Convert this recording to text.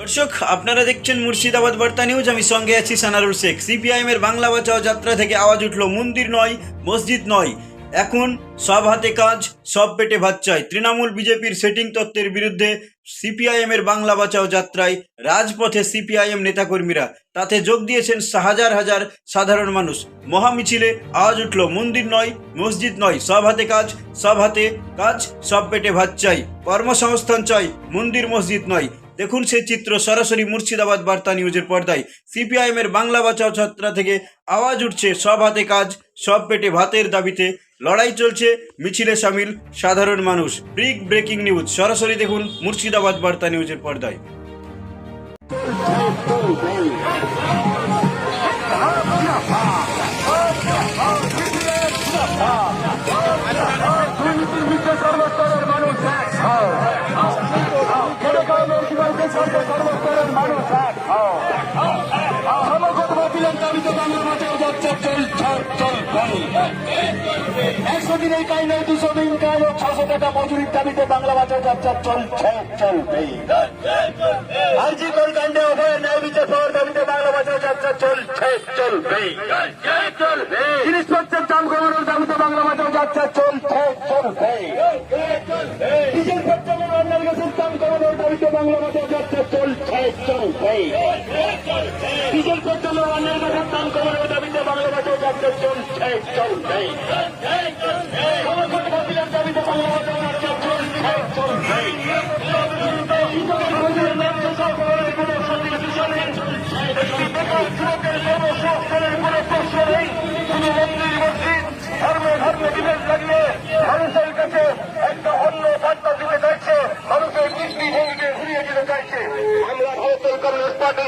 দর্শক, আপনারা দেখছেন মুর্শিদাবাদ বার্তা নিউজ। আমি সঙ্গে আছি সানারুল শেখ। সিপিআইএম এর বাংলা বাঁচাও যাত্রা থেকে আওয়াজ উঠল, মন্দির নয়, মসজিদ নয়। এখন সব হাতে কাজ, সব পেটে ভাত চাই। তৃণমূল বিজেপির সেটিং তত্ত্বের বিরুদ্ধে সিপিআইএম এর বাংলা বাঁচাও যাত্রায় রাজপথে সিপিআইএম নেতাকর্মীরা। তাতে যোগ দিয়েছেন হাজার হাজার সাধারণ মানুষ। মহামিছিলে আওয়াজ উঠল, মন্দির নয়, মসজিদ নয়, সব হাতে কাজ, সব হাতে কাজ, সব পেটে ভাত চাই। কর্মসংস্থান চাই, মন্দির মসজিদ নয়। দেখুন সেই চিত্র সরাসরি মুর্শিদাবাদ বার্তা নিউজের পর্দায়। সিপিআইএম এর বাংলা বাঁচাও ছাত্রা থেকে আওয়াজ উঠছে, সব হাতে কাজ, সব পেটে ভাতের দাবিতে। লড়াই চলছে, মিছিলে সামিল সাধারণ মানুষ। ব্রিক ব্রেকিং নিউজ সরাসরি দেখুন মুর্শিদাবাদ বার্তা নিউজের পর্দায়। সর্বে সর্বস্তরের মানুষ। জনগণ বাতিলের দাবিতে বাংলা বাঁচাও যাচ্ছে চলছে চলবে একশো দিনের কাইনে দুশো দিন কাইনে ছশো টাকা মজুরির দাবিতে বাংলা বাঁচাও যাচ্ছে চলছে চলবে আরজি কোন কাণ্ডে অভয় ন্যায় বিচার পাওয়ার দাবিতে বাংলা বাঁচাও যাচ্ছে চলছে চলবে জিনিসপত্রের দাম কমানোর দাবিতে বাংলা বাঁচাও যাচ্ছে চলছে চলবে দাবিতে বাংলা ভাষা যাচ্ছে চলছে। চলবে ডিজেল পেট্রোলের অন্যের গ্যাসের দাম কমানোর দাবিতে বাংলা ভাষা যাচ্ছে চলছে চলছে। দাবিতে চাইছে আমরা ভারতের কমিউনিস্ট পার্টি